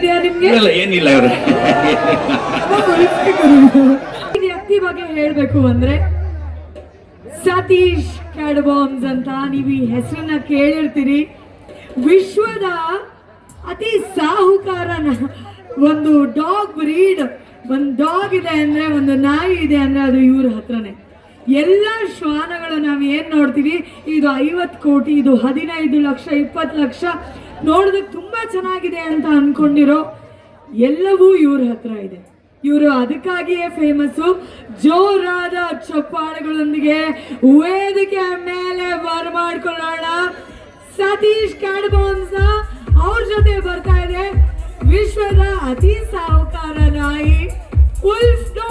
ಇದೆಯಾ ನಿಮ್ಗೆ? ಇಲ್ಲ ಏನಿಲ್ಲ ಇವ್ರೆ. ವ್ಯಕ್ತಿ ಬಗ್ಗೆ ಹೇಳ್ಬೇಕು ಅಂದ್ರೆ ಸತೀಶ್ ಕ್ಯಾಡ್ಬಾಮ್ಸ್ ಅಂತ ನೀವು ಈ ಹೆಸರನ್ನ ಕೇಳಿರ್ತೀರಿ. ವಿಶ್ವದ ಅತಿ ಸಾಹುಕಾರನ ಒಂದು ಡಾಗ್ ಬ್ರೀಡ್ ಒಂದು ಡಾಗ್ ಇದೆ ಅಂದ್ರೆ ಒಂದು ನಾಯಿ ಇದೆ ಅಂದ್ರೆ ಅದು ಇವ್ರ ಹತ್ರನೇ. ಎಲ್ಲ ಶ್ವಾನಗಳು ನಾವು ಏನ್ ನೋಡ್ತೀವಿ? ಇದು ಐವತ್ತು ಕೋಟಿ ಇದು ಹದಿನೈದು ಲಕ್ಷ ಇಪ್ಪತ್ತು ಲಕ್ಷ ನೋಡೋದಕ್ಕೆ ತುಂಬಾ ಚೆನ್ನಾಗಿದೆ ಅಂತ ಅನ್ಕೊಂಡಿರೋ ಎಲ್ಲವೂ ಇವ್ರ ಹತ್ರ ಇದೆ. ಇವರು ಅದಕ್ಕಾಗಿಯೇ ಫೇಮಸ್ಸು ಜೋರಾದ ಚಪ್ಪಾಳೆಗಳೊಂದಿಗೆ ವೇದಿಕೆ ಮೇಲೆ ಬರಮಾಡ್ಕೊಳ್ಳೋಣ ಸತೀಶ್ ಕ್ಯಾಡ್ಬೋನ್ಸ್ ಅವ್ರ ಜೊತೆ ಬರ್ತಾ ಇದೆ. ವಿಶ್ವದ ಅತಿ ಸಾಹುಕಾರ ನಾಯಿ, ಉಲ್ಫ್ ಡೋ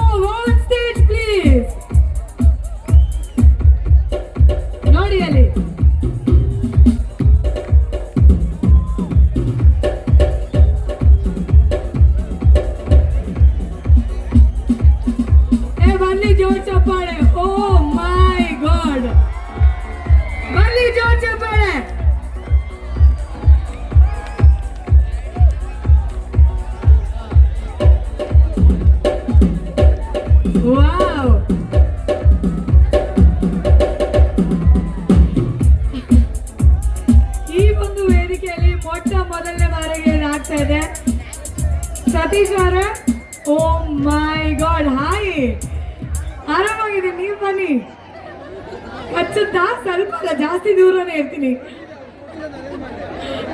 ಜಾಸ್ತಿ ದೂರನೇ ಇರ್ತೀನಿ.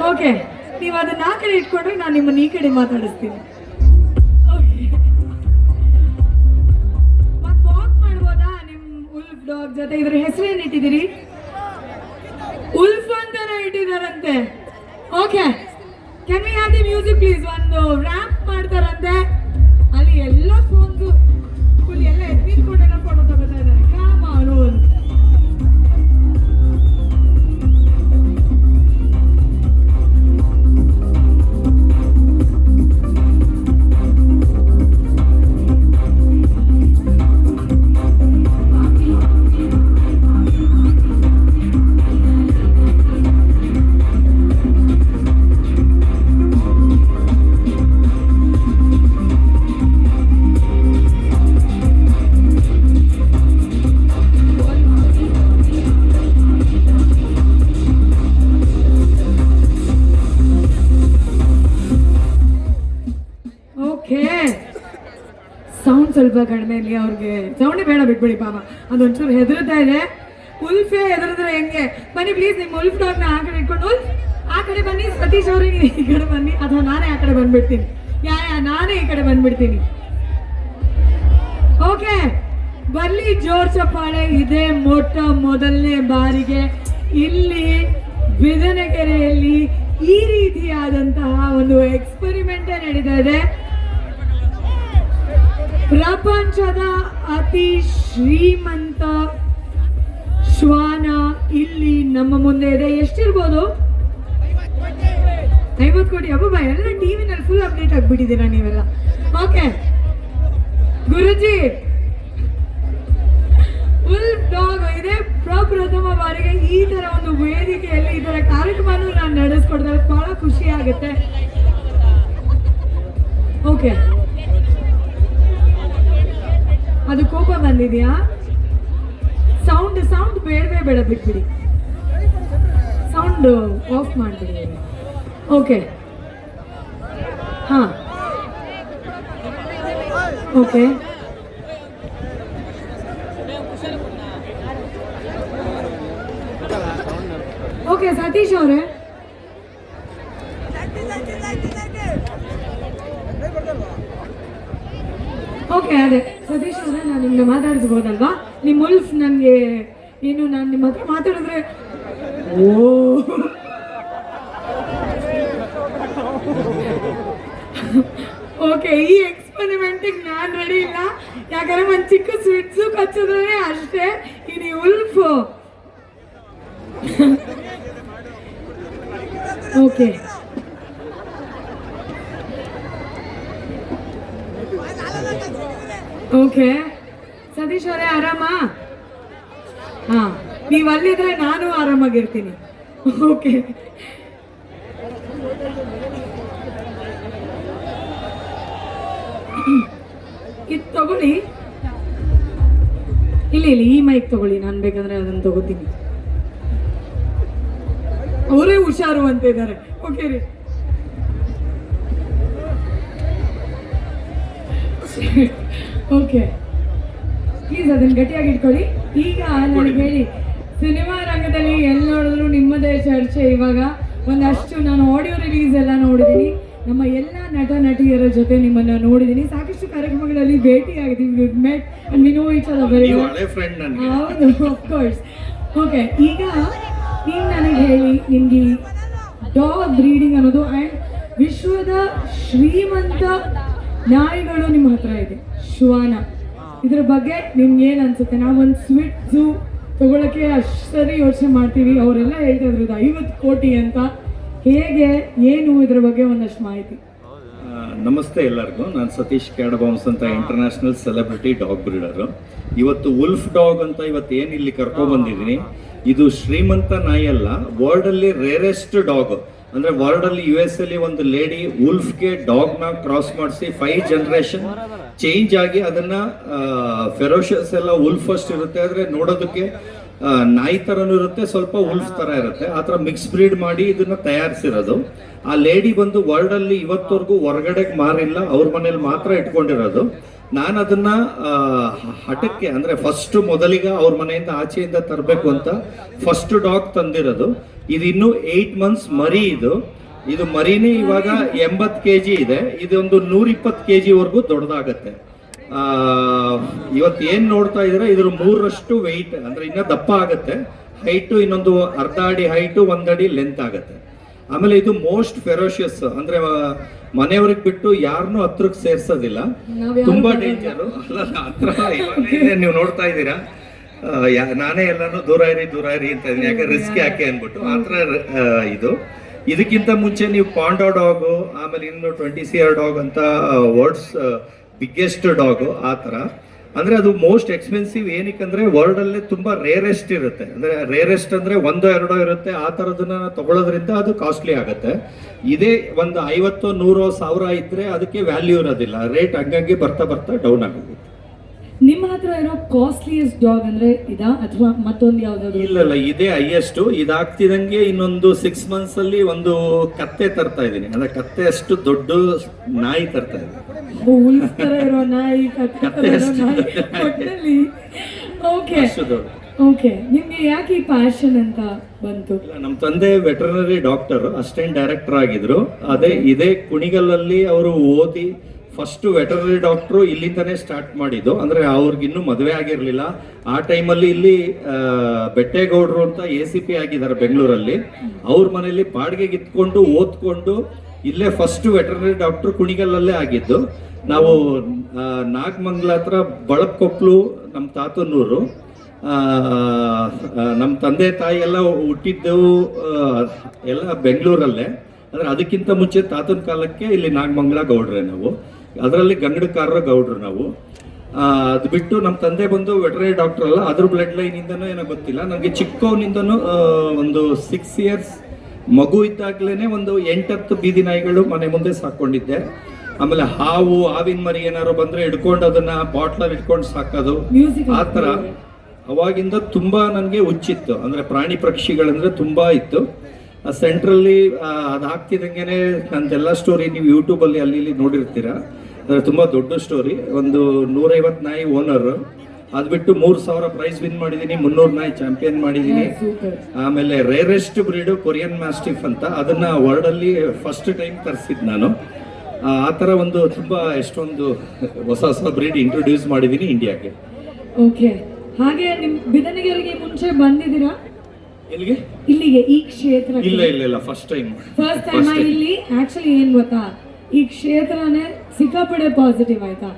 ಓಕೆ ನೀವು ಅದನ್ನ ಆ ಕಡೆ ಇಟ್ಕೊಂಡ್ರೆ ನಾನು ನಿಮ್ಮನ್ನ ಈ ಕಡೆ ಮಾತಾಡಿಸ್ತೀನಿ. ಮಾಡ್ಬೋದಾ? ಉಲ್ಫ್ ಡಾಗ್ ಜೊತೆ ಇದ್ರ ಹೆಸರು ಏನ್ ಇಟ್ಟಿದ್ದೀರಿ? ಉಲ್ಫ್ ಅಂತಾನೆ ಇಟ್ಟಿದಾರಂತೆ okay can we have the music please ಒಂದು ರ್ಯಾಂಪ್ ಮಾಡ್ತಾರಂತೆ. ಅಲ್ಲಿ ಎಲ್ಲ ಫೋನ್ಸು ಸ್ವಲ್ಪ ಕಡಿಮೆಯಲ್ಲಿ ಅವ್ರಿಗೆ ಸೌಂಡಿ ಬೇಡ ಬಿಟ್ಬಿಡಿ ಪಾಪ. ಅದೊಂಚೂರು ಹೆದರ್ತಾ ಇದೆ. ಉಲ್ಫೆ ಹೆದರಿದ್ರೆ ಹೆಂಗೆ? ಬನ್ನಿ ಪ್ಲೀಸ್ ನಿಮ್ಮ ಉಲ್ಫ್ ಡಾಗ್ನ ಆ ಕಡೆ ಇಟ್ಕೊಂಡು ಆ ಕಡೆ ಬನ್ನಿ, ಸತೀಶ್ ಅವ್ರಿಗೆ ನೀವು ಈ ಕಡೆ ಬನ್ನಿ, ಅಥವಾ ನಾನೇ ಆ ಕಡೆ ಬಂದ್ಬಿಡ್ತೀನಿ. ಯಾ ಯಾ, ನಾನೇ ಈ ಕಡೆ ಬಂದ್ಬಿಡ್ತೀನಿ. ಓಕೆ. ಬರ್ಲಿ ಜೋರ್ ಚಪ್ಪಾಳೆ ಇದೇ ಮೊಟ್ಟ ಮೊದಲನೇ ಬಾರಿಗೆ. ಇಲ್ಲಿ ಬಿದನಕೆರೆಯಲ್ಲಿ ಈ ರೀತಿಯಾದಂತಹ ಒಂದು ಎಕ್ಸ್ಪೆರಿಮೆಂಟೇ ನಡೀತಾ ಇದೆ. ಪ್ರಪಂಚದ ಅತಿ ಶ್ರೀಮಂತ ಶ್ವಾನ ಇಲ್ಲಿ ನಮ್ಮ ಮುಂದೆ ಇದೆ. ಎಷ್ಟಿರ್ಬೋದು? ಐವತ್ತು ಕೋಟಿ. ಅಬ್ಬಬ್ಬ ಎಲ್ಲ ಟಿವಿನಲ್ಲಿ ಫುಲ್ ಅಪ್ಡೇಟ್ ಆಗ್ಬಿಟ್ಟಿದ್ದೀರಾ ನೀವೆಲ್ಲ? ಓಕೆ ಗುರುಜಿ ಫುಲ್ ಡಾಗ್ ಇದೆ. ಪ್ರಪ್ರಥಮ ಬಾರಿಗೆ ಈ ತರ ಒಂದು ವೇದಿಕೆಯಲ್ಲಿ ಈ ತರ ಕಾರ್ಯಕ್ರಮ ನಾನು ನಡೆಸ್ಕೊಡ್ತಾರೆ ಬಹಳ ಖುಷಿ ಆಗುತ್ತೆ. ಓಕೆ ಅದು ಕೋಪ ಬಂದಿದ್ಯಾ ಸೌಂಡ್ ಸೌಂಡ್ ಬೇಡವೇ ಬೇಡ ಬಿಟ್ಬಿಡಿ ಸೌಂಡ್ ಆಫ್ ಮಾಡ್ಬಿಡಿ. ಓಕೆ ಹಾ. ಓಕೆ ಓಕೆ ಸತೀಶ್ ಅವರೇ ಓಕೆ ಅದೇ ಸತೀಶ್ ಅವರೇ ನಾನು ನಿಮ್ಮನ್ನ ಮಾತಾಡಿಸ್ಬೋದಲ್ವಾ ನಿಮ್ಮ ಉಲ್ಫ್ ನನಗೆ ಏನು ನಾನು ಹತ್ರ ಓ ಓಕೆ ಈ ಎಕ್ಸ್ಪೆರಿಮೆಂಟಿಗೆ ನಾನು ರೆಡಿ ಇಲ್ಲ. ಯಾಕಂದ್ರೆ ಒಂದು ಚಿಕ್ಕ ಸ್ವಿಟ್ಸು ಕಚ್ಚಿದ್ರೆ ಅಷ್ಟೇ. ಇನಿ ಉಲ್ಫ್. ಓಕೆ ಓಕೆ ಸತೀಶ್ ಅವರೇ ಆರಾಮಾ? ಹಾ. ನೀವು ಅಲ್ಲಿದ್ರೆ ನಾನು ಆರಾಮಾಗಿರ್ತೀನಿ. ಓಕೆ. ಇದು ತಗೊಳ್ಳಿ. ಇಲ್ಲಿ ಇಲ್ಲಿ ಈ ಮೈಕ್ ತಗೊಳ್ಳಿ. ನಾನು ಬೇಕಂದ್ರೆ ಅದನ್ನು ತಗೋತೀನಿ. ಅವರೇ ಹುಷಾರು ಅಂತ ಇದ್ದಾರೆ. ಓಕೆ ರೀ. ಓಕೆ ಪ್ಲೀಸ್ ಅದನ್ನ ಗಟ್ಟಿಯಾಗಿ ಇಟ್ಕೊಳ್ಳಿ. ಈಗ ನನಗೆ ಹೇಳಿ. ಸಿನಿಮಾ ರಂಗದಲ್ಲಿ ಎಲ್ಲಿ ನೋಡಿದ್ರು ನಿಮ್ಮದೇ ಚರ್ಚೆ ಇವಾಗ. ಒಂದಷ್ಟು ನಾನು ಆಡಿಯೋ ರಿಲೀಸ್ ಎಲ್ಲ ನೋಡಿದ್ದೀನಿ ನಮ್ಮ ಎಲ್ಲ ನಟ ನಟಿಯರ ಜೊತೆ ನಿಮ್ಮನ್ನ ನೋಡಿದ್ದೀನಿ ಸಾಕಷ್ಟು ಕಾರ್ಯಕ್ರಮಗಳಲ್ಲಿ ಭೇಟಿಯಾಗಿದ್ದೀವಿ met and we know each other very ಹೌದು ಕೋರ್ಸ್ ಓಕೆ ಈಗ ನೀವು ನನಗೆ ಹೇಳಿ ನಿಮ್ಗೆ ಡಾಗ್ ಬ್ರೀಡಿಂಗ್ ಅನ್ನೋದು ಆ್ಯಂಡ್ ವಿಶ್ವದ ಶ್ರೀಮಂತ ನಾಯಿಗಳು ನಿಮ್ಮ ಹತ್ರ ಇದೆ. ಶ್ವಾನ. ಇದ್ರ ಬಗ್ಗೆ ನಿಮ್ಗೆ ಏನು ಅನ್ಸುತ್ತೆ? ನಾವೊಂದು ಒಂದು ಸ್ವೀಟ್ ಝೂ ತಗೊಳಕ್ಕೆ ಅಷ್ಟು ಸರಿ ಯೋಚನೆ ಮಾಡ್ತೀವಿ. ಅವರೆಲ್ಲ ಹೇಳ್ತಾ ಇದ್ರು ಇದು ಐವತ್ತು ಕೋಟಿ ಅಂತ. ಹೇಗೆ ಏನು ಇದ್ರ ಬಗ್ಗೆ ಒಂದಷ್ಟು ಮಾಹಿತಿ? ನಮಸ್ತೆ ಎಲ್ಲರಿಗೂ. ನಾನು ಸತೀಶ್ ಕ್ಯಾಡಬಾಮ್ಸ್ ಅಂತ ಇಂಟರ್ನ್ಯಾಷನಲ್ ಸೆಲೆಬ್ರಿಟಿ ಡಾಗ್ ಬ್ರೀಡರು ಇವತ್ತು ಉಲ್ಫ್ ಡಾಗ್ ಅಂತ ಇವತ್ತು ಏನು ಇಲ್ಲಿ ಕರ್ಕೊಂಡ್ಬಂದಿದ್ದೀನಿ ಇದು ಶ್ರೀಮಂತ ನಾಯಿ ಅಲ್ಲ ವರ್ಲ್ಡಲ್ಲಿ ರೇರೆಸ್ಟ್ ಡಾಗ್ ಅಂದ್ರೆ ವರ್ಲ್ಡ್ ಅಲ್ಲಿ ಯು ಎಸ್ ಅಲ್ಲಿ ಒಂದು ಲೇಡಿ ಡಾಗ್ನ ಕ್ರಾಸ್ ಮಾಡಿಸಿ ಫೈವ್ ಜನರೇಷನ್ ಚೇಂಜ್ ಆಗಿ ಅದನ್ನ ಫೆರೋಷಸ್ ಎಲ್ಲ ಉಲ್ಫ್ ಅಷ್ಟು ಇರುತ್ತೆ. ಆದ್ರೆ ನೋಡೋದಕ್ಕೆ ನಾಯಿ ತರನು ಇರುತ್ತೆ, ಸ್ವಲ್ಪ ಉಲ್ಫ್ ತರ ಇರುತ್ತೆ. ಆ ಥರ ಮಿಕ್ಸ್ ಬ್ರೀಡ್ ಮಾಡಿ ಇದನ್ನ ತಯಾರಿಸಿರೋದು. ಆ ಲೇಡಿ ಬಂದು ವರ್ಲ್ಡ್ ಅಲ್ಲಿ ಇವತ್ತವರೆಗೂ ಹೊರಗಡೆಗೆ ಮಾರಿಲ್ಲ. ಅವ್ರ ಮನೇಲಿ ಮಾತ್ರ ಇಟ್ಕೊಂಡಿರೋದು. ನಾನು ಅದನ್ನ ಹಠಕ್ಕೆ ಅಂದ್ರೆ ಫಸ್ಟ್ ಮೊದಲಿಗ ಅವ್ರ ಮನೆಯಿಂದ ಆಚೆಯಿಂದ ತರಬೇಕು ಅಂತ ಫಸ್ಟ್ ಡಾಗ್ ತಂದಿರೋದು. ಇದು ಇನ್ನು ಏಟ್ ಮಂತ್ಸ್ ಮರಿ ಇದು. ಇದು ಮರಿನೇ ಇವಾಗ ಎಂಬತ್ತು ಕೆ ಜಿ ಇದೆ. ಇದೊಂದು ನೂರ ಇಪ್ಪತ್ತು ಕೆ ಜಿವರೆಗೂ ದೊಡ್ಡದಾಗತ್ತೆ ಇವತ್ತು ಏನು ನೋಡ್ತಾ ಇದ್ರೆ ಇದ್ರ ಮೂರರಷ್ಟು ವೆಯ್ಟ್ ಅಂದ್ರೆ ಇನ್ನ ದಪ್ಪ ಆಗುತ್ತೆ. ಹೈಟು ಇನ್ನೊಂದು ಅರ್ಧ ಅಡಿ ಹೈಟು ಒಂದಡಿ ಲೆಂತ್ ಆಗತ್ತೆ. ಆಮೇಲೆ ಇದು ಮೋಸ್ಟ್ ಫೆರೋಷಿಯಸ್ ಅಂದ್ರೆ ಮನೆಯವ್ರಿಗೆ ಬಿಟ್ಟು ಯಾರನ್ನೂ ಹತ್ರಕ್ಕೆ ಸೇರ್ಸೋದಿಲ್ಲ. ತುಂಬಾ ಡೇಂಜರ್ ಅಲ್ಲ ನೀವು ನೋಡ್ತಾ ಇದ್ದೀರಾ? ನಾನೇ ಎಲ್ಲಾನು ದೂರ ಇರಿ ದೂರ ಇರಿ ಅಂತ ಇದೀನಿ ಯಾಕೆ ರಿಸ್ಕ್ ಯಾಕೆ ಅಂದ್ಬಿಟ್ಟು. ಆ ಥರ ಇದು. ಇದಕ್ಕಿಂತ ಮುಂಚೆ ನೀವು ಪಾಂಡೋ ಡಾಗು ಆಮೇಲೆ ಇನ್ನು ಟ್ವೆಂಟಿ ಸಿ ಆರ್ ಡಾಗ್ ಅಂತ ವರ್ಡ್ಸ್ ಬಿಗ್ಗೆಸ್ಟ್ ಡಾಗು ಆ ಥರ ಅಂದ್ರೆ ಅದು ಮೋಸ್ಟ್ ಎಕ್ಸ್ಪೆನ್ಸಿವ್ ಏನಕ್ಕಂದ್ರೆ ವರ್ಲ್ಡ್ ಅಲ್ಲಿ ತುಂಬಾ ರೇರೆಸ್ಟ್ ಇರುತ್ತೆ. ಅಂದ್ರೆ ರೇರೆಸ್ಟ್ ಅಂದ್ರೆ ಒಂದೋ ಎರಡೋ ಇರುತ್ತೆ, ಆ ತರದನ್ನ ತಗೊಳ್ಳೋದ್ರಿಂದ ಅದು ಕಾಸ್ಟ್ಲಿ ಆಗುತ್ತೆ. ಇದೇ ಒಂದು ಐವತ್ತು ನೂರೋ ಸಾವಿರ ಇದ್ದರೆ ಅದಕ್ಕೆ ವ್ಯಾಲ್ಯೂ ಇರೋದಿಲ್ಲ ರೇಟ್ ಹಂಗಾಗಿ ಬರ್ತಾ ಬರ್ತಾ ಡೌನ್ ಆಗುತ್ತೆ. ನಿಮ್ಮ ಹತ್ರ ಇರೋ ಕಾಸ್ಟ್ಲಿಯೆಸ್ಟ್ ಡಾಗ್ ಅಂದ್ರೆ ಇದಾ? ಅಥವಾ ಮತ್ತೊಂದು ಯಾವ್ದಾದ್ರು? ಇಲ್ಲ ಇಲ್ಲ ಇದೇ ಹೈಯೆಸ್ಟ್ ಇದಾಗ್ತಿದಂಗೆ ಇನ್ನೊಂದು ಸಿಕ್ಸ್ ಮಂತ್ಸ್ ಅಲ್ಲಿ ಒಂದು ಕತ್ತೆ ತರ್ತಾ ಇದೀನಿ ಅಂದ್ರೆ ಕತ್ತೆ ಅಷ್ಟು ದೊಡ್ಡ ನಾಯಿ ತರ್ತಾ ಇದ್ದೀನಿ. ಇರೋ ನಾಯಿ ಕತ್ತೆ ನಾಯಿ. ಓಕೆ ಓಕೆ ನಿಮ್ಗೆ ಯಾಕೆ ಈ ಪ್ಯಾಷನ್ ಅಂತ ಬಂತು? ನಮ್ಮ ತಂದೆ ವೆಟರ್ನರಿ ಡಾಕ್ಟರ್ ಅಸಿಸ್ಟೆಂಟ್ ಡೈರೆಕ್ಟರ್ ಆಗಿದ್ರು. ಅದೇ ಇದೇ ಕುಣಿಗಲ್ಲಲ್ಲಿ ಅವರು ಓದಿ ಫಸ್ಟ್ ವೆಟರ್ನರಿ ಡಾಕ್ಟ್ರು ಇಲ್ಲಿಂದನೇ ಸ್ಟಾರ್ಟ್ ಮಾಡಿದ್ದು. ಅಂದ್ರೆ ಅವ್ರಿಗಿನ್ನೂ ಮದುವೆ ಆಗಿರ್ಲಿಲ್ಲ. ಆ ಟೈಮಲ್ಲಿ ಇಲ್ಲಿ ಬೆಟ್ಟೇಗೌಡರು ಅಂತ ಎ ಸಿ ಪಿ ಆಗಿದ್ದಾರೆ ಬೆಂಗಳೂರಲ್ಲಿ. ಅವ್ರ ಮನೆಯಲ್ಲಿ ಬಾಡಿಗೆಗೆ ಇತ್ಕೊಂಡು ಓದ್ಕೊಂಡು ಇಲ್ಲೇ ಫಸ್ಟ್ ವೆಟರ್ನರಿ ಡಾಕ್ಟರ್ ಕುಣಿಗಲ್ಲಲ್ಲೇ ಆಗಿದ್ದು. ನಾವು ನಾಗಮಂಗ್ಲ ಹತ್ರ ಬಳಪ್ಕೊಪ್ಲು ನಮ್ಮ ತಾತನೂರು. ನಮ್ಮ ತಂದೆ ತಾಯಿ ಎಲ್ಲ ಹುಟ್ಟಿದ್ದೆವು ಎಲ್ಲ ಬೆಂಗಳೂರಲ್ಲೇ. ಅಂದ್ರೆ ಅದಕ್ಕಿಂತ ಮುಂಚೆ ತಾತನ ಕಾಲಕ್ಕೆ ಇಲ್ಲಿ ನಾಗಮಂಗಲ ಗೌಡ್ರೆ ನಾವು. ಅದರಲ್ಲಿ ಗಂಗಡಕಾರರ ಗೌಡ್ರು ನಾವು. ಅದು ಬಿಟ್ಟು ನಮ್ಮ ತಂದೆ ಬಂದು ವೆಟರರಿ ಡಾಕ್ಟರ್ ಅಲ್ಲ ಅದ್ರ ಬ್ಲಡ್ ಲೈನಿಂದನೂ ಏನೋ ಗೊತ್ತಿಲ್ಲ. ನನಗೆ ಚಿಕ್ಕವನಿಂದನೂ ಒಂದು ಸಿಕ್ಸ್ ಇಯರ್ಸ್ ಮಗು ಇದ್ದಾಗ್ಲೇ ಒಂದು ಎಂಟತ್ತು ಬೀದಿ ನಾಯಿಗಳು ಮನೆ ಮುಂದೆ ಸಾಕೊಂಡಿದ್ದೆ. ಆಮೇಲೆ ಹಾವು ಹಾವಿನ ಮರಿ ಏನಾರು ಬಂದ್ರೆ ಹಿಡ್ಕೊಂಡು ಅದನ್ನ ಬಾಟ್ಲಲ್ಲಿ ಇಟ್ಕೊಂಡು ಸಾಕೋದು. ಆ ಥರ. ಅವಾಗಿಂದ ತುಂಬಾ ನನಗೆ ಹುಚ್ಚಿತ್ತು ಅಂದ್ರೆ ಪ್ರಾಣಿ ಪಕ್ಷಿಗಳಂದ್ರೆ ತುಂಬಾ ಇತ್ತು. ಸೆಂಟ್ರಲ್ಲಿ ಅದು ಹಾಕ್ತಿದ್ದಂಗೆ ನಂದೆಲ್ಲ ಸ್ಟೋರಿ ನೀವು ಯೂಟ್ಯೂಬಲ್ಲಿ ಅಲ್ಲಿ ಇಲ್ಲಿ ನೋಡಿರ್ತೀರಾ. ತುಂಬಾ ದೊಡ್ಡ ಸ್ಟೋರಿ ಒಂದು ನೂರೈವತ್ತು ನಾಯಿ ಓನರ್ ಅದು ಬಿಟ್ಟು ಮೂರ್ ಸಾವಿರ ಪ್ರೈಸ್ ವಿನ್ ಮಾಡಿದ್ದೀನಿ ಮುನ್ನೂರು ನಾಯಿ ಚಾಂಪಿಯನ್ ಮಾಡಿದ್ದೀನಿ ಆಮೇಲೆ ರೇರೆಸ್ಟ್ ಬ್ರೀಡ್ ಕೊರಿಯನ್ ಮ್ಯಾಸ್ಟಿಫ್ ಅಂತ. ಅದನ್ನ ವರ್ಲ್ಡ್ ಅಲ್ಲಿ ಫಸ್ಟ್ ಟೈಮ್ ತರಿಸಿದ್ ನಾನು. ಆ ಥರ ಒಂದು ತುಂಬಾ ಎಷ್ಟೊಂದು ಹೊಸ ಹೊಸ ಬ್ರೀಡ್ ಇಂಟ್ರೊಡ್ಯೂಸ್ ಮಾಡಿದ್ದೀನಿ ಇಂಡಿಯಾಗೆ ಓಕೆ ಹಾಗೆ ನಿಮ್ಮ ಬಿದನಗೆರೆಗೆ ಮುಂಚೆ ಬಂದಿದ್ದೀರಾ? ಎಲ್ಲಿಗೆ? ಇಲ್ಲಿಗೆ ಈ ಕ್ಷೇತ್ರ ಇಲ್ಲ ಇಲ್ಲ ಇಲ್ಲ. ಫಸ್ಟ್ ಟೈಮ್ ಫಸ್ಟ್ ಟೈಮ್ ಇಲ್ಲಿ? ಆಕ್ಚುಲಿ ಏನ್ ಗೊತ್ತಾ? ಈ ಕ್ಷೇತ್ರನೇ ಸಿಕ್ಕಾಪಡೆ ಪಾಸಿಟಿವ್ ಆಯ್ತಾ?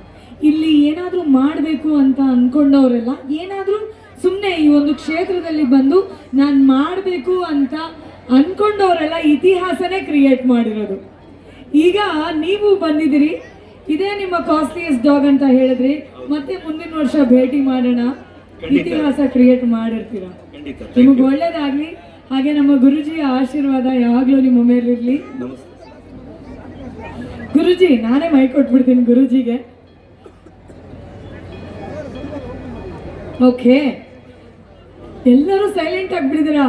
ಇಲ್ಲಿ ಏನಾದ್ರೂ ಮಾಡಬೇಕು ಅಂತ ಅಂದ್ಕೊಂಡವರೆಲ್ಲ ಏನಾದ್ರೂ ಸುಮ್ಮನೆ ಈ ಒಂದು ಕ್ಷೇತ್ರದಲ್ಲಿ ಬಂದು ನಾನು ಮಾಡಬೇಕು ಅಂತ ಅನ್ಕೊಂಡವರೆಲ್ಲ ಇತಿಹಾಸನೇ ಕ್ರಿಯೇಟ್ ಮಾಡಿರೋದು. ಈಗ ನೀವು ಬಂದಿದ್ದೀರಿ ಇದೇ ನಿಮ್ಮ ಕಾಸ್ಟ್ಲಿಯಸ್ಟ್ ಡಾಗ್ ಅಂತ ಹೇಳಿದ್ರಿ ಮತ್ತೆ ಮುಂದಿನ ವರ್ಷ ಭೇಟಿ ಮಾಡೋಣ ಇತಿಹಾಸ ಕ್ರಿಯೇಟ್ ಮಾಡಿರ್ತೀರಾ? ನಿಮಗೆ ಒಳ್ಳೇದಾಗ್ಲಿ. ಹಾಗೆ ನಮ್ಮ ಗುರುಜಿಯ ಆಶೀರ್ವಾದ ಯಾವಾಗಲೂ ನಿಮ್ಮ ಮೇಲಿರ್ಲಿ. ನಮಸ್ತೆ. ಗುರುಜಿ, ನಾನೇ ಮೈ ಕೊಟ್ಬಿಡ್ತೀನಿ ಗುರುಜಿಗೆ. ಓಕೆ ಎಲ್ಲರೂ ಸೈಲೆಂಟ್ ಆಗ್ಬಿಟ್ಟಿದ್ದೀರಾ?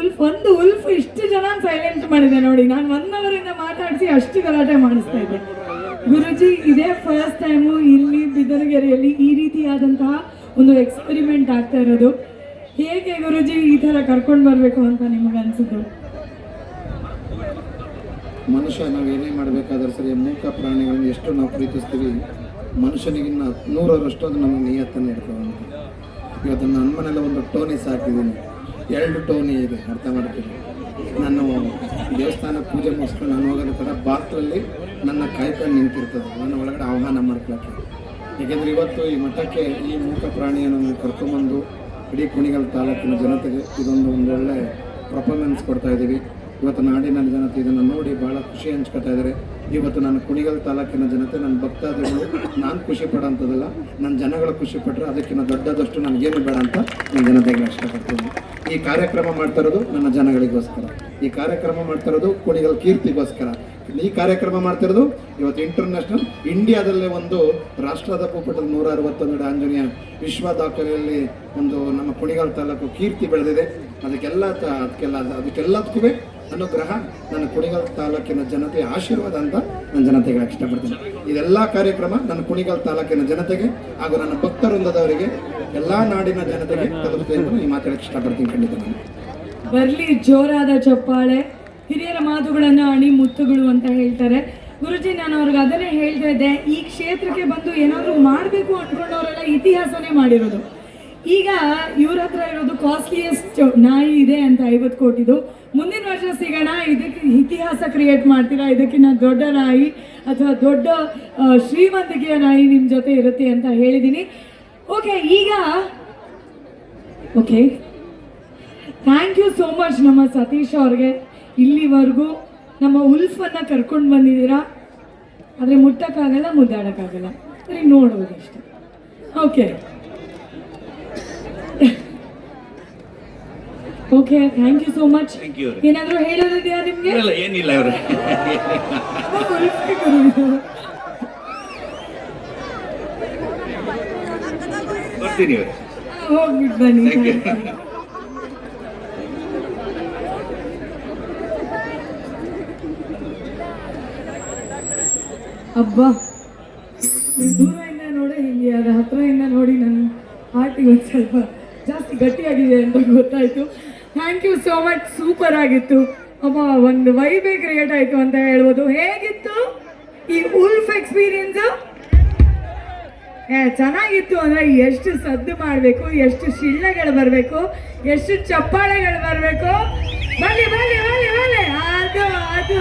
ಉಲ್ಫ್ ಒಂದು ಉಲ್ಫ್ ಇಷ್ಟು ಜನ ಸೈಲೆಂಟ್ ಮಾಡಿದೆ ನೋಡಿ. ನಾನು ಒನ್ ಅವರಿಂದ ಮಾತಾಡಿಸಿ ಅಷ್ಟು ಗಲಾಟೆ ಮಾಡಿಸ್ತಾ ಇದ್ದೆ. ಗುರುಜಿ, ಇದೇ ಫಸ್ಟ್ ಟೈಮು ಇಲ್ಲಿ ಬಿದರಗೆರೆಯಲ್ಲಿ ಈ ರೀತಿಯಾದಂತಹ ಒಂದು ಎಕ್ಸ್ಪೆರಿಮೆಂಟ್ ಆಗ್ತಾ ಇರೋದು. ಹೇಗೆ ಗುರುಜಿ ಈ ಥರ ಕರ್ಕೊಂಡು ಬರಬೇಕು ಅಂತ ನಿಮಗೆ ಅನ್ಸಿದ್ದು? ಮನುಷ್ಯ ನಾವು ಏನೇ ಮಾಡಬೇಕಾದ್ರೆ ಸರಿ, ಮೂಕ ಪ್ರಾಣಿಗಳನ್ನು ಎಷ್ಟು ನಾವು ಪ್ರೀತಿಸ್ತೀವಿ, ಮನುಷ್ಯನಿಗಿನ್ನ ನೂರರಷ್ಟು ಅದು ನಮಗೆ ನಿಯತ್ತನ್ನು ಇರ್ತದೆ ಇವತ್ತು ನನ್ನ ಮನೇಲಿ ಒಂದು ಟೋನಿ ಸಾಕಿದ್ದೀನಿ. ಎರಡು ಟೋನಿ ಇದೆ, ಅರ್ಥ ಮಾಡ್ತೀನಿ ನಾನು ದೇವಸ್ಥಾನ ಪೂಜೆ ಮುಗಿಸ್ಕೊಂಡು ನಾನು ಹೋಗೋದ ಥರ ಬಾತ್ರಲ್ಲಿ ನನ್ನ ಕಾಯ್ಕೊಂಡು ನಿಂತಿರ್ತದೆ ನನ್ನ ಒಳಗಡೆ ಆಹ್ವಾನ ಮಾಡ್ಕೊಳಕ್ಕೆ. ಏಕೆಂದರೆ ಇವತ್ತು ಈ ಮಠಕ್ಕೆ ಈ ಮೂಕ ಪ್ರಾಣಿಯನ್ನು ಕರ್ಕೊಂಬಂದು ಇಡೀ ಕುಣಿಗಲ್ ತಾಲೂಕಿನ ಜನತೆಗೆ ಇದೊಂದು ಒಂದೊಳ್ಳೆ ಪರ್ಫಾರ್ಮೆನ್ಸ್ ಕೊಡ್ತಾ ಇದ್ದೀವಿ. ಇವತ್ತು ನಾಡಿನ ಜನತೆ ಇದನ್ನು ನೋಡಿ ಭಾಳ ಖುಷಿ ಹಂಚ್ಕೊತಾ ಇದ್ದಾರೆ. ಇವತ್ತು ನಾನು ಕುಣಿಗಲ್ ತಾಲೂಕಿನ ಜನತೆ, ನನ್ನ ಭಕ್ತಾದಿಗಳು, ನಾನು ಖುಷಿ ಪಡೋಂಥದ್ದಲ್ಲ ನನ್ನ ಜನಗಳು ಖುಷಿ ಪಟ್ಟರೆ ಅದಕ್ಕಿಂತ ದೊಡ್ಡದಷ್ಟು ನನಗೇನು ಬೇಡ ಅಂತ ನನ್ನ ಜನತೆಗೆ ಇಷ್ಟಪಡ್ತೀನಿ ಈ ಕಾರ್ಯಕ್ರಮ ಮಾಡ್ತಾ ಇರೋದು ನನ್ನ ಜನಗಳಿಗೋಸ್ಕರ. ಈ ಕಾರ್ಯಕ್ರಮ ಮಾಡ್ತಾ ಇರೋದು ಕುಣಿಗಲ್ ಕೀರ್ತಿಗೋಸ್ಕರ. ಈ ಕಾರ್ಯಕ್ರಮ ಮಾಡ್ತಿರೋದು ಇವತ್ತು ಇಂಟರ್ನ್ಯಾಷನಲ್ ಇಂಡಿಯಾದಲ್ಲೇ ಒಂದು ರಾಷ್ಟ್ರದ ಭೂಪಟದ ನೂರ ಅರವತ್ತೊಂದು ಆಂಜನೇಯ ವಿಶ್ವ ದಾಖಲೆಯಲ್ಲಿ ಒಂದು ನಮ್ಮ ಕುಣಿಗಲ್ ತಾಲೂಕು ಕೀರ್ತಿ ಬೆಳೆದಿದೆ. ಅದಕ್ಕೆಲ್ಲ ಅದಕ್ಕೆಲ್ಲ ಅದಕ್ಕೆಲ್ಲದಕ್ಕೂ ಅನುಗ್ರಹ ನನ್ನ ಕುಣಿಗಲ್ ತಾಲೂಕಿನ ಜನತೆ ಆಶೀರ್ವಾದ ಅಂತ ನನ್ನ ಜನತೆಗೆ ಇಷ್ಟಪಡ್ತೀನಿ. ಇದೆಲ್ಲ ಕಾರ್ಯಕ್ರಮ ನನ್ನ ಕುಣಿಗಲ್ ತಾಲೂಕಿನ ಜನತೆಗೆ ಹಾಗೂ ನನ್ನ ಭಕ್ತವೃಂದದವರಿಗೆ ಎಲ್ಲ ನಾಡಿನ ಜನತೆಗೆ ತಲುಪುತ್ತೆ ಈ ಮಾತಾಡಕ್ಕೆ ಇಷ್ಟಪಡ್ತೀನಿ ಖಂಡಿತ ನಾನು. ಬರ್ಲಿ ಜೋರಾದ ಚಪ್ಪಾಳೆ, ಹಿರಿಯರ ಮಾತುಗಳನ್ನ ಅಣಿ ಮುತ್ತುಗಳು ಅಂತ ಹೇಳ್ತಾರೆ. ಗುರುಜಿ, ನಾನು ಅವ್ರಿಗೆ ಅದನ್ನೇ ಹೇಳ್ತಾ ಇದ್ದೆ, ಈ ಕ್ಷೇತ್ರಕ್ಕೆ ಬಂದು ಏನಾದರೂ ಮಾಡಬೇಕು ಅನ್ಕೊಂಡವರೆಲ್ಲ ಇತಿಹಾಸನೇ ಮಾಡಿರೋದು. ಈಗ ಇವ್ರ ಹತ್ರ ಇರೋದು ಕಾಸ್ಟ್ಲಿಯೆಸ್ಟ್ ನಾಯಿ ಇದೆ ಅಂತ ಐವತ್ತು ಕೋಟಿದು. ಮುಂದಿನ ವರ್ಷ ಸಿಗೋಣ, ಇದಕ್ಕೆ ಇತಿಹಾಸ ಕ್ರಿಯೇಟ್ ಮಾಡ್ತೀರಾ ಇದಕ್ಕಿಂತ ದೊಡ್ಡ ರಾಯಿ ಅಥವಾ ದೊಡ್ಡ ಶ್ರೀಮಂತಿಕೆಯ ನಾಯಿ ನಿಮ್ಮ ಜೊತೆ ಇರುತ್ತೆ ಅಂತ ಹೇಳಿದ್ದೀನಿ ಓಕೆ ಈಗ okay thank you so much ನಮ್ಮ ಸತೀಶ್ ಅವ್ರಿಗೆ. ಇಲ್ಲಿವರೆಗೂ ನಮ್ಮ ಉಲ್ಫನ್ನು ಕರ್ಕೊಂಡು ಬಂದಿದ್ದೀರಾ? ಆದರೆ ಮುಟ್ಟಕ್ಕಾಗಲ್ಲ, ಮುದ್ದಾಡೋಕ್ಕಾಗಲ್ಲ. ಸರಿ ಅಷ್ಟೇ. Okay okay thank you so much thank you ಏನಾದರೂ ಹೇಳೋದಿದೆಯಾ ನಿಮಗೆ? ಇಲ್ಲ ಏನಿಲ್ಲ ಅವರು. ಬರ್ತೀನಿ ಹೋಗ್ಬಿಟ್ಟು ಬನ್ನಿ. ಅಬ್ಬಾ. ದೂರದಿಂದ ನೋಡಿ ಹಿಂಗೆ ಅದು ಹತ್ರದಿಂದ ನೋಡಿ ನನ್ನ ಹಾರ್ಟಿಗೆ ಒಂದು ಸ್ವಲ್ಪ ಜಾಸ್ತಿ ಗಟ್ಟಿಯಾಗಿದೆ ಅಂತ ಗೊತ್ತಾಯ್ತು. Thank you so much super ಆಗಿತ್ತು. ಅಮ್ಮ, ಒಂದು ವೈಬೇ ಕ್ರಿಯೇಟ್ ಆಯಿತು ಅಂತ ಹೇಳ್ಬೋದು. ಹೇಗಿತ್ತು? ಈ ಉಲ್ಫ್ ಎಕ್ಸ್ಪೀರಿಯನ್ಸ್ ಚೆನ್ನಾಗಿತ್ತು ಅಂದರೆ ಎಷ್ಟು ಸದ್ದು ಮಾಡಬೇಕು, ಎಷ್ಟು ಶಿಳ್ಳೆಗಳು ಬರಬೇಕು, ಎಷ್ಟು ಚಪ್ಪಾಳೆಗಳು ಬರಬೇಕು. ಬನ್ನಿ ಬನ್ನಿ ಬನ್ನಿ ಬನ್ನಿ. ಅದು ಅದು.